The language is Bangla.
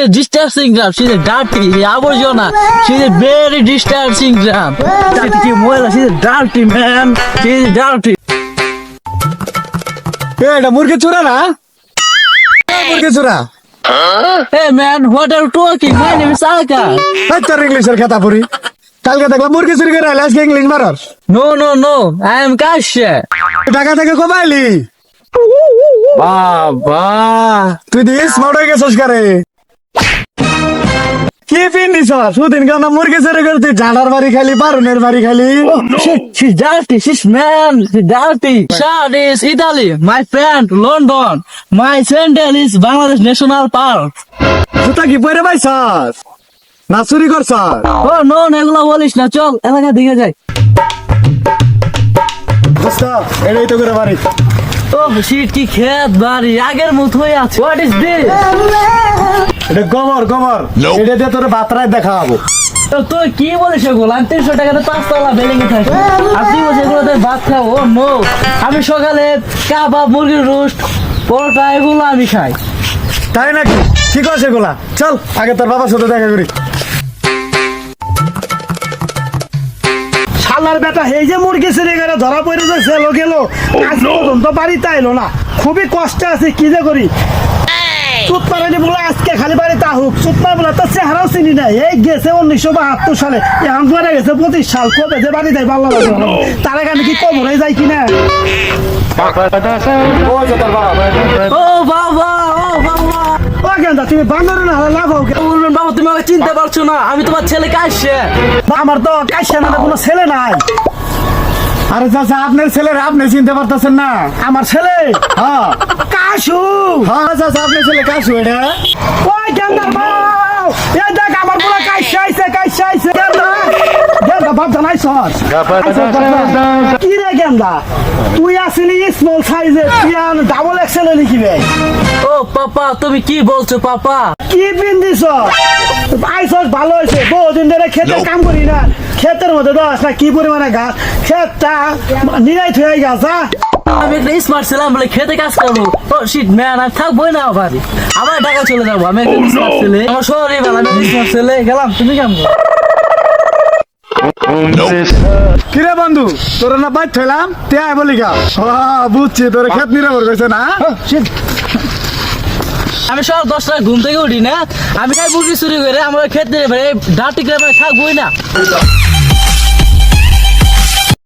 a distressing gram she's a dirty আবর্জনা she's a very কি ময়লা she's a dirty man she's a dirty এ, এটা মুরগি চূড়া না এ, মুরগি চূড়া hey man what are you talking my name is Alka এই তোর ইংলিশের খেতা পুরি কালকে দেখলাম মুরগি চুরি করে আইলে আজকে ইংলিশ মারস no no no I am Kasha টাকা থেকে কমাইলি বাবা তুই দি স্মার্ট হয়ে গেছিস কারে কি পিন্দিস সুদিন কেন মুরগি চুরি করে তুই ঝাড়ার বাড়ি খালি বারুনের বাড়ি খালি. She's man. She's dirty. Shirt is Italy. My pant London. My sandal is Bangladesh National Park. জুতা কি পরে পাইছস না চুরি করছস Oh no, এগুলো বলিস না চল এলাকা দিকে যাই দোস্ত এটাই তো করে বাড়ি ও শীত কি খেত বাড়ি আগের মতো হয়ে আছে হোয়াট ইজ দিস এটা গোবর গোবর। এটা দিয়ে তোর বাতরায় দেখাবো। তুই কি বলিস এগুলো? আমি তিনশো টাকাতে পাঁচতলা বেলিং এ থাকি আর তুই বলছিস ভাত ও নো। আমি সকালে কাবাব মুরগির রোস্ট পরোটা এগুলো আমি খাই। তাই নাকি? কি করছে এগুলা? চল আগে তোর বাবার সাথে দেখা করি। শালার বেটা এই যে মুরগি ছেড়ে গেলে ধরা পড়ে যে সেলো গেল। আজ পর্যন্ত বাড়িতে আইলো না। খুবই কষ্টে আছে কি যে করি? পারেনি বলে আজকে খালি পারে বলে তার চেহারাও চিনি নাই। এই গেছে উনিশশো বাহাত্তর সালে। এখন মারা গেছে পঁচিশ সাল। কবে যে বাড়িতে ভালো লাগে তার এখানে কি কবরে যায় কিনা? ও বাবা ও বাবা। ও গেন্দা তুমি বান্দরে না লাভ হোক বলবেন বাবা তুমি আমাকে চিনতে পারছ না। আমি তোমার ছেলেকে আসছে আমার তো কাইসা না কোনো ছেলে নাই। আরে চাচা আপনার ছেলের আপনি চিনতে পারতেছেন না? আমার ছেলে? হ্যাঁ। কাশু? হ্যাঁ চাচা আপনার ছেলে কাশু এটা? ওই গেন্দার এই দেখ আমার কাইসা আইছে আইছে। গেন্দা গেন্দা বাপ জানাই সস কি রে গেন্দা? তুই আসিলি স্মল সাইজে তুই ডাবল এক্সেল লিখিবে ও পাপা তুমি কি বলছো পাপা? কি পিন্দিস আইসস ভালো হয়েছে বহুদিন ধরে খেতে কাম করি না। ক্ষেতের মধ্যে দশ না কি পরিমাণে গাছ? ক্ষেতটা নিরাই থয়ে গাছ হ্যাঁ আমি একটা স্মার্ট ছিলাম বলে খেতে কাজ করব। ও শিট ম্যান আমি থাকবোই না বাড়ি আবার ঢাকা চলে যাব আমি একটা স্মার্ট ছেলে আমার শহরে ভালো আমি স্মার্ট ছেলে গেলাম। তুমি কেমন? কিরে বন্ধু? তোর না বাইর থইলাম তে আয় বলি গা বুঝছি তোর ক্ষেত নিরাপদ করেছে না? আমি সব দশটা ঘুম থেকে উঠি না। আমি খাই মুরগি চুরি করে আমার খেতে ডাটি করে থাকবোই না।